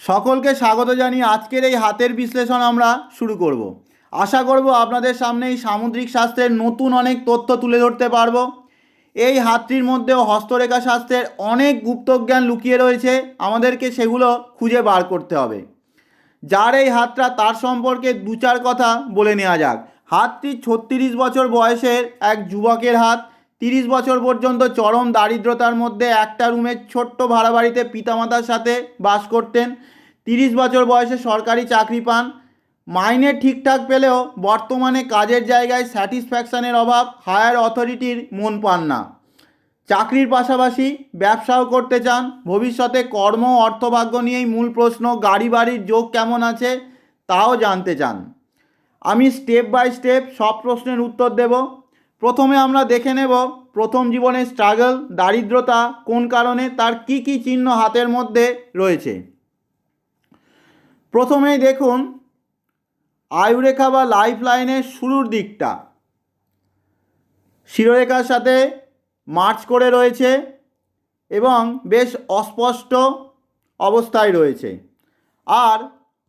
সকলকে স্বাগত জানিয়ে আজকের এই হাতের বিশ্লেষণ আমরা শুরু করব। আশা করব আপনাদের সামনে এই সামুদ্রিক শাস্ত্রের নতুন অনেক তথ্য তুলে ধরতে পারব। এই হাতটির মধ্যেও হস্তরেখা শাস্ত্রের অনেক গুপ্তজ্ঞান লুকিয়ে রয়েছে। আমাদেরকে সেগুলো খুঁজে বার করতে হবে। যার এই হাতটা তার সম্পর্কে দু চার কথা বলে নেওয়া যাক। হাতটি ছত্রিশ বছর বয়সের এক যুবকের হাত। তিরিশ বছর পর্যন্ত চরম দারিদ্রতার মধ্যে একটা রুমের ছোট্ট ভাড়া বাড়িতে পিতামাতার সাথে বাস করতেন। তিরিশ বছর বয়সে সরকারি চাকরি পান। মাইনে ঠিকঠাক পেলেও বর্তমানে কাজের জায়গায় স্যাটিসফ্যাকশানের অভাব, হায়ার অথরিটির মন পান না। চাকরির পাশাপাশি ব্যবসাও করতে চান। ভবিষ্যতে কর্ম অর্থভাগ্য নিয়েই মূল প্রশ্ন গাড়ি বাড়ির যোগ কেমন আছে তাও জানতে চান। আমি স্টেপ বাই স্টেপ সব প্রশ্নের উত্তর দেব। প্রথমে আমরা দেখে নেব প্রথম জীবনের স্ট্রাগল দারিদ্রতা, কোন কারণে, তার কি কি চিহ্ন হাতের মধ্যে রয়েছে। প্রথমেই দেখুন, আয়ুরেখা বা লাইফ লাইনের শুরুর দিকটা। শিরোরেখার সাথে মার্চ করে রয়েছে এবং বেশ অস্পষ্ট অবস্থায় রয়েছে। আর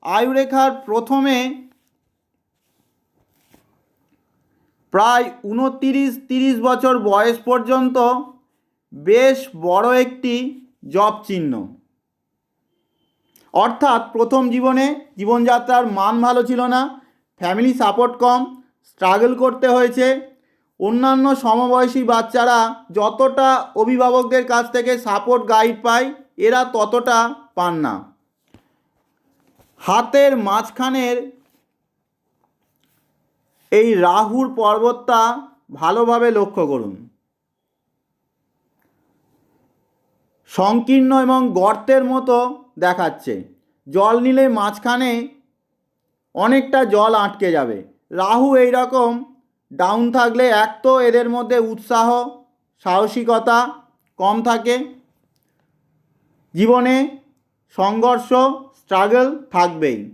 আয়ুরেখার প্রথমে প্রায় উনতিরিশ, তিরিশ বছর বয়স পর্যন্ত বেশ বড় একটি জব চিহ্ন। অর্থাৎ প্রথম জীবনে জীবনযাত্রার মান ভালো ছিল না ফ্যামিলি সাপোর্ট কম স্ট্রাগল করতে হয়েছে। অন্যান্য সমবয়সী বাচ্চারা যতটা অভিভাবকদের কাছ থেকে সাপোর্ট গাইড পায়, এরা ততটা পান না। হাতের মাঝখানের এই রাহুর পর্বতটা ভালোভাবে লক্ষ্য করুন। সংকীর্ণ এবং গর্তের মতো দেখাচ্ছে। জল নিলে মাঝখানে অনেকটা জল আটকে যাবে। রাহু এই রকম ডাউন থাকলে এক তো এদের মধ্যে উৎসাহ, সাহসিকতা কম থাকে। জীবনে সংঘর্ষ স্ট্রাগল থাকবেই।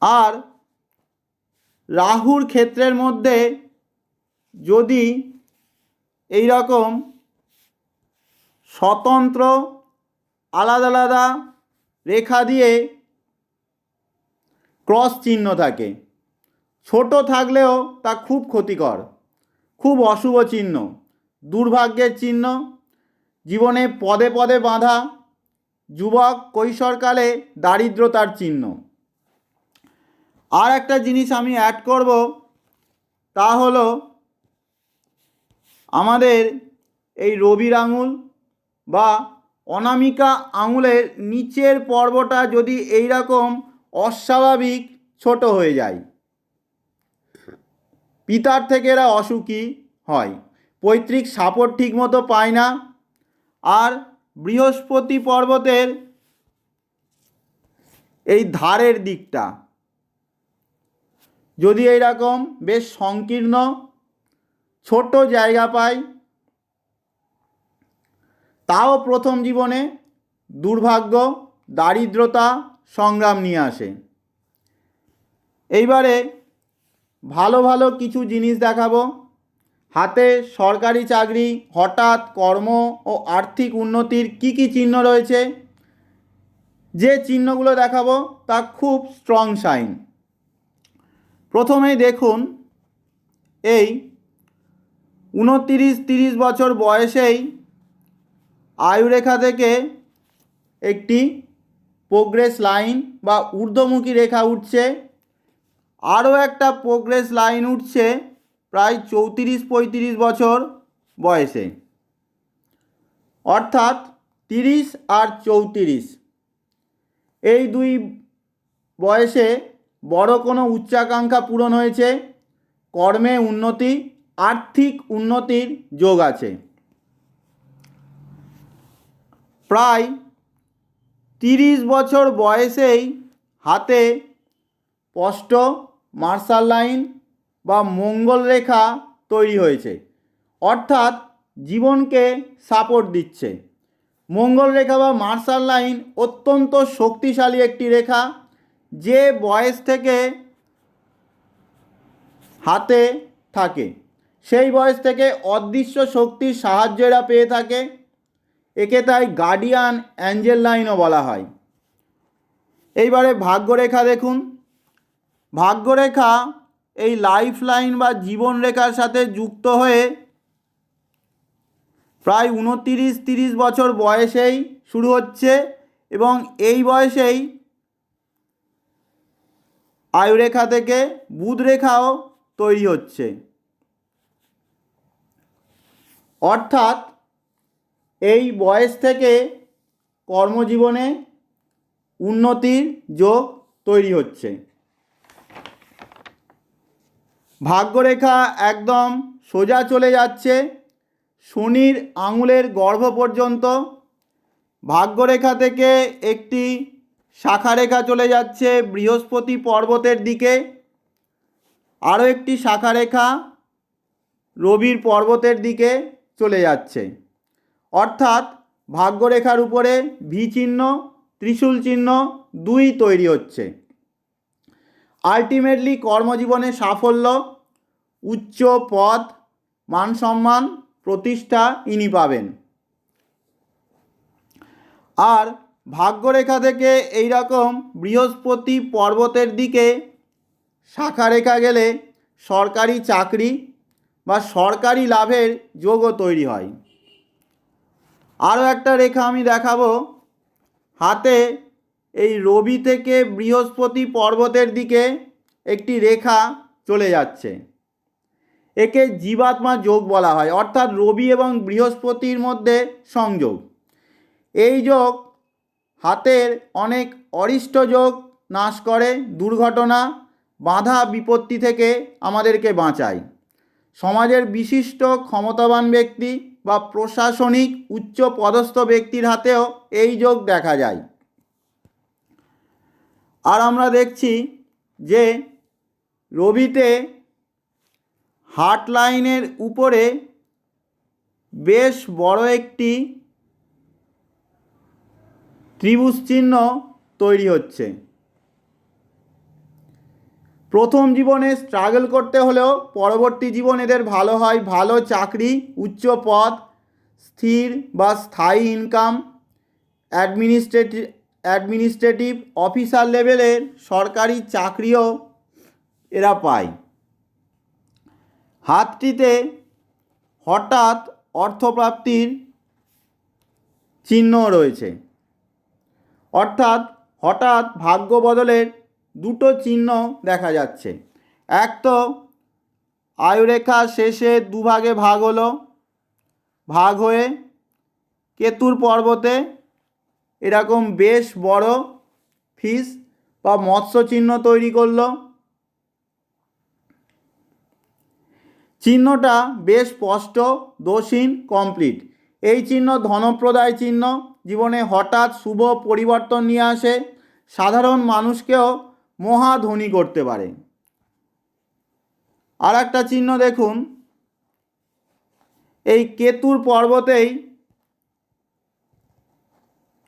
আর রাহুর ক্ষেত্রের মধ্যে যদি এই রকম স্বতন্ত্র, আলাদা আলাদা রেখা দিয়ে ক্রস চিহ্ন থাকে, ছোট থাকলেও তা খুব ক্ষতিকর, খুব অশুভ চিহ্ন, দুর্ভাগ্যের চিহ্ন, জীবনে পদে পদে বাঁধা, যুবক কৈশোরকালে দারিদ্রতার চিহ্ন। আর একটা জিনিস আমি অ্যাড করব, তা হলো আমাদের এই রবির আঙুল বা অনামিকা আঙুলের নিচের পর্বটা যদি এই রকম অস্বাভাবিক ছোট হয়ে যায়। পিতার থেকে এরা অসুখী হয়, পৈতৃক সাপোর্ট ঠিকমতো পায় না, আর বৃহস্পতি পর্বতের এই ধারের দিকটা যদি এইরকম বেশ সংকীর্ণ, ছোট জায়গা পাই, তাও প্রথম জীবনে দুর্ভাগ্য, দারিদ্রতা সংগ্রাম নিয়ে আসে। এইবারে ভালো ভালো কিছু জিনিস দেখাবো। হাতে সরকারি চাকরি, হঠাৎ কর্ম ও আর্থিক উন্নতির কি কি চিহ্ন রয়েছে, যে চিহ্নগুলো দেখাবো তা খুব স্ট্রং সাইন প্রথমেই দেখুন, এই উনতিরিশ, তিরিশ বছর বয়সেই আয়ুরেখা থেকে একটি প্রোগ্রেস লাইন বা ঊর্ধ্বমুখী রেখা উঠছে। আরও একটা প্রোগ্রেস লাইন উঠছে প্রায় চৌত্রিশ, পঁয়ত্রিশ বছর বয়সে। অর্থাৎ তিরিশ আর চৌত্রিশ। এই দুই বয়সে বড় কোনো উচ্চাকাঙ্ক্ষা পূরণ হয়েছে? কর্মে উন্নতি, আর্থিক উন্নতির যোগ আছে। প্রায় তিরিশ বছর বয়সেই হাতে স্পষ্ট মার্শাল লাইন বা মঙ্গল রেখা তৈরি হয়েছে। অর্থাৎ জীবনকে সাপোর্ট দিচ্ছে। মঙ্গল রেখা বা মার্শাল লাইন অত্যন্ত শক্তিশালী একটি রেখা। যে বয়স থেকে হাতে থাকে, সেই বয়স থেকে অদৃশ্য শক্তির সাহায্য এরা পেয়ে থাকে। একে তাই গার্ডিয়ান অ্যাঞ্জেল লাইনও বলা হয়। এইবারে ভাগ্যরেখা দেখুন। ভাগ্যরেখা এই লাইফ লাইন বা জীবনরেখার সাথে যুক্ত হয়ে প্রায় উনতিরিশ তিরিশ বছর বয়সেই শুরু হচ্ছে এবং এই বয়সেই আয়ুরেখা থেকে বুধ রেখাও তৈরি হচ্ছে। অর্থাৎ এই বয়স থেকে কর্মজীবনে উন্নতির যোগ তৈরি হচ্ছে। ভাগ্যরেখা একদম সোজা চলে যাচ্ছে। শনির আঙুলের গর্ভ পর্যন্ত ভাগ্যরেখা থেকে একটি শাখারেখা চলে যাচ্ছে বৃহস্পতি পর্বতের দিকে। আরও একটি শাখারেখা রবির পর্বতের দিকে চলে যাচ্ছে। অর্থাৎ ভাগ্যরেখার উপরে ভি চিহ্ন ত্রিশূল চিহ্ন দুই তৈরি হচ্ছে। আলটিমেটলি কর্মজীবনে সাফল্য, উচ্চ পদ, মান সম্মান, প্রতিষ্ঠা ইনি পাবেন। আর ভাগ্যরেখা থেকে এই রকম বৃহস্পতি পর্বতের দিকে শাখা রেখা গেলে সরকারি চাকরি বা সরকারি লাভের যোগও তৈরি হয়। আরও একটা রেখা আমি দেখাবো। হাতে এই রবি থেকে বৃহস্পতি পর্বতের দিকে একটি রেখা চলে যাচ্ছে। একে জীবাত্মা যোগ বলা হয়, অর্থাৎ রবি এবং বৃহস্পতির মধ্যে সংযোগ। এই যোগ হাতের অনেক অরিষ্ট যোগ নাশ করে দুর্ঘটনা, বাধা বিপত্তি থেকে আমাদেরকে বাঁচায়। সমাজের বিশিষ্ট ক্ষমতাবান ব্যক্তি বা প্রশাসনিক উচ্চ পদস্থ ব্যক্তির হাতেও এই যোগ দেখা যায়। আর আমরা দেখছি যে রবিতে হার্ট লাইনের উপরে বেশ বড় একটি ত্রিভুজ চিহ্ন তৈরি হচ্ছে। প্রথম জীবনে স্ট্রাগল করতে হলেও পরবর্তী জীবন এদের ভালো হয় ভালো চাকরি, উচ্চ পদ, স্থির বা স্থায়ী ইনকাম অ্যাডমিনিস্ট্রেটিভ অ্যাডমিনিস্ট্রেটিভ অফিসার লেভেলের সরকারি চাকরিও এরা পায়। হাতটিতে হঠাৎ অর্থপ্রাপ্তির চিহ্ন রয়েছে। অর্থাৎ হঠাৎ ভাগ্য বদলের দুটো চিহ্ন দেখা যাচ্ছে। এক তো আয়ুরেখা শেষে দুভাগে ভাগ হলো। ভাগ হয়ে কেতুর পর্বতে এরকম বেশ বড় ফিস বা মৎস্য চিহ্ন তৈরি করল। চিহ্নটা বেশ স্পষ্ট দোষীন কমপ্লিট এই চিহ্ন ধনপ্রদায় চিহ্ন। জীবনে হঠাৎ শুভ পরিবর্তন নিয়ে আসে, সাধারণ মানুষকেও মহাধনী করতে পারে। আর একটা চিহ্ন দেখুন, এই কেতুর পর্বতেই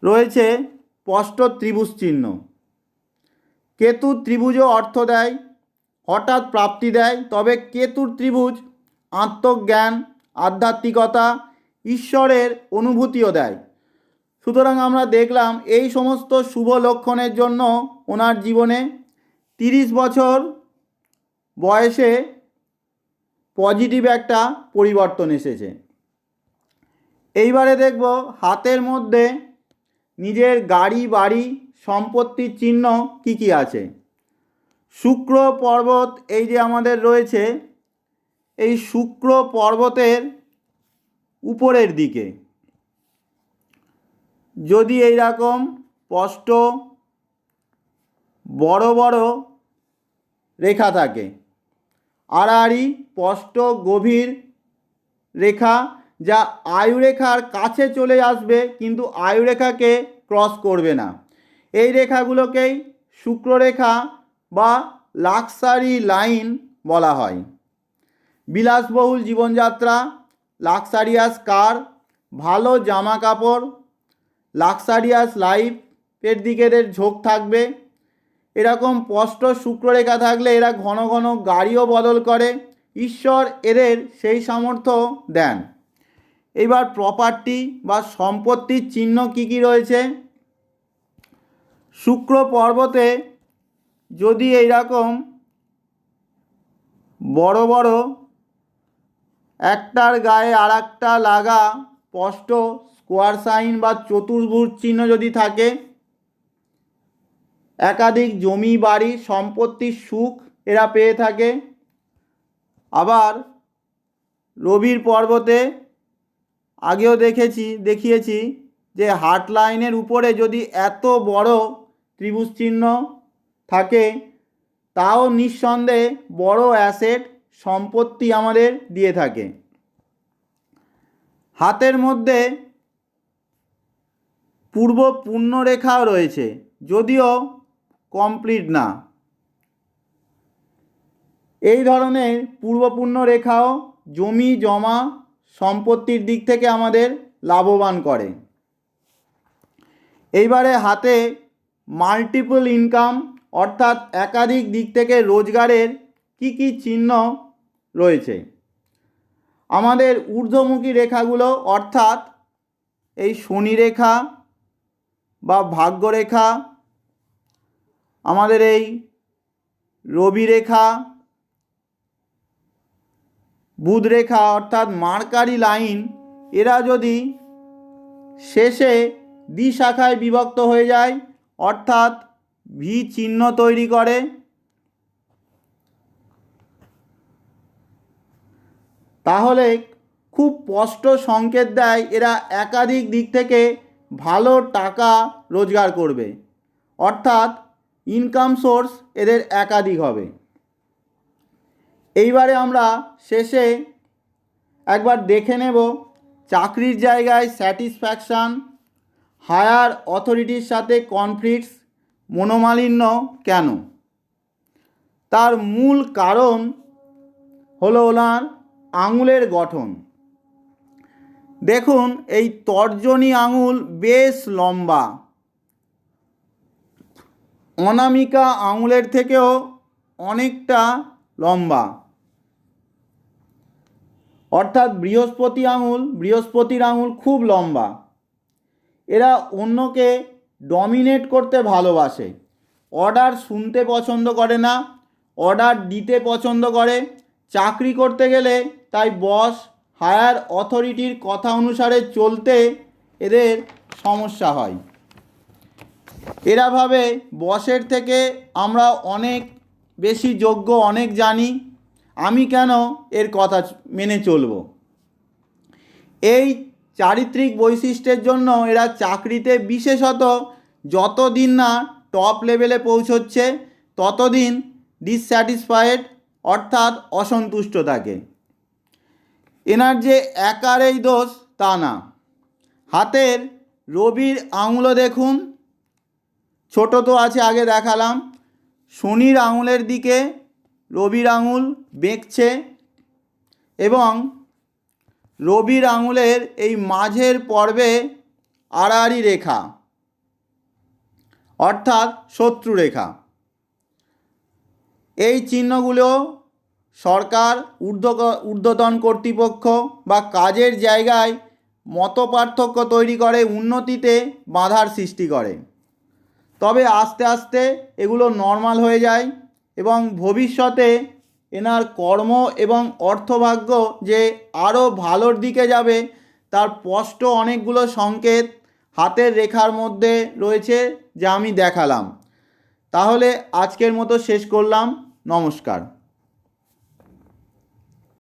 রয়েছে স্পষ্ট ত্রিভুজ চিহ্ন। কেতু ত্রিভুজও অর্থ দেয়, হঠাৎ প্রাপ্তি দেয়, তবে কেতুর ত্রিভুজ আত্মজ্ঞান, আধ্যাত্মিকতা, ঈশ্বরের অনুভূতিও দেয়। সুতরাং আমরা দেখলাম এই সমস্ত শুভ লক্ষণের জন্য ওনার জীবনে তিরিশ বছর বয়সে পজিটিভ একটা পরিবর্তন এসেছে। এইবারে দেখব হাতের মধ্যে নিজের গাড়ি, বাড়ি, সম্পত্তির চিহ্ন কি কি আছে। শুক্র পর্বত এই যে আমাদের রয়েছে, এই শুক্র পর্বতের উপরের দিকে। যদি এই রকম স্পষ্ট বড় বড় রেখা থাকে, আড়াআড়ি স্পষ্ট গভীর রেখা যা আয়ুরেখার কাছে চলে আসবে কিন্তু আয়ুরেখাকে ক্রস করবে না। এই রেখাগুলোকেই শুক্ররেখা বা লাক্সারি লাইন বলা হয়। বিলাসবহুল জীবনযাত্রা, লাক্সারিয়াস কার, ভালো জামা কাপড় লাক্সারিয়াস লাইফের দিকে এদের ঝোঁক থাকবে। এরকম স্পষ্ট শুক্ররেখা থাকলে এরা ঘন ঘন গাড়িও বদল করে। ঈশ্বর এদের সেই সামর্থ্য দেন। এবার প্রপার্টি বা সম্পত্তির চিহ্ন কি কি রয়েছে? শুক্র পর্বতে যদি এইরকম বড় বড় একটার গায়ে আর একটা লাগা স্পষ্ট স্কোয়ার সাইন বা চতুর্ভুজ চিহ্ন যদি থাকে, একাধিক জমি, বাড়ি সম্পত্তির সুখ এরা পেয়ে থাকে। আবার রবির পর্বতে আগেও দেখেছি, দেখিয়েছি যে হার্ট লাইনের উপরে যদি এত বড় ত্রিভুজ চিহ্ন থাকে, তাও নিঃসন্দেহে বড় অ্যাসেট সম্পত্তি আমাদের দিয়ে থাকে। হাতের মধ্যে পূর্ব পূর্ণরেখাও রয়েছে, যদিও কমপ্লিট না। এই ধরনের পূর্বপূর্ণ রেখাও জমি, জমা, সম্পত্তির দিক থেকে আমাদের লাভবান করে। এইবারে হাতে মাল্টিপল ইনকাম অর্থাৎ একাধিক দিক থেকে রোজগারের কি কি চিহ্ন রয়েছে? আমাদের ঊর্ধ্বমুখী রেখাগুলো, অর্থাৎ এই শনি রেখা বা ভাগ্যরেখা, আমাদের এই রবি রেখা বুধ রেখা অর্থাৎ মার্কারি লাইন, এরা যদি শেষে দ্বিশাখায় বিভক্ত হয়ে যায়, অর্থাৎ ভি চিহ্ন তৈরি করে, তাহলে খুব স্পষ্ট সংকেত দেয় এরা একাধিক দিক থেকে ভালো টাকা রোজগার করবে। অর্থাৎ ইনকাম সোর্স এদের একাধিক হবে। এইবারে আমরা শেষে একবার দেখে নেব চাকরির জায়গায় স্যাটিসফ্যাকশান হায়ার অথরিটির সাথে কনফ্লিক্টস মনোমালিন্য কেন? তার মূল কারণ হলো ওনার আঙুলের গঠন। দেখুন, এই তর্জনী আঙুল বেশ লম্বা। অনামিকা আঙুলের থেকেও অনেকটা লম্বা। অর্থাৎ বৃহস্পতি আঙুল, বৃহস্পতির আঙুল খুব লম্বা। এরা অন্যকে ডমিনেট করতে ভালোবাসে। অর্ডার শুনতে পছন্দ করে না অর্ডার দিতে পছন্দ করে, চাকরি করতে গেলে তাই বস হায়ার অথরিটির কথা অনুসারে চলতে এদের সমস্যা হয়। এরা ভাবে, বসের থেকে আমরা অনেক বেশি যোগ্য, অনেক জানি। আমি কেন এর কথা মেনে চলব? এই চারিত্রিক বৈশিষ্ট্যের জন্য এরা চাকরিতে বিশেষত যতদিন না টপ লেভেলে পৌঁছচ্ছে, ততদিন ডিসস্যাটিসফাইড অর্থাৎ অসন্তুষ্ট থাকে। এনার যে একার এই দোষ, তা না। হাতের রবির আঙুলও দেখুন। ছোট তো আছে, আগে দেখালাম। শনির আঙুলের দিকে রবির আঙুল বেঁকছে এবং রবির আঙুলের এই মাঝের পর্বে আড়াআড়ি রেখা, অর্থাৎ শত্রু রেখা। এই চিহ্নগুলো সরকার, ঊর্ধ্ব ঊর্ধ্বতন কর্তৃপক্ষ বা কাজের জায়গায় মতপার্থক্য তৈরি করে, উন্নতিতে বাধার সৃষ্টি করে। তবে আস্তে আস্তে এগুলো নর্মাল হয়ে যায় এবং ভবিষ্যতে এনার কর্ম এবং অর্থভাগ্য যে আরও ভালোর দিকে যাবে, তার স্পষ্ট অনেকগুলো সংকেত হাতের রেখার মধ্যে রয়েছে যা আমি দেখালাম। তাহলে আজকের মতো শেষ করলাম। নমস্কার।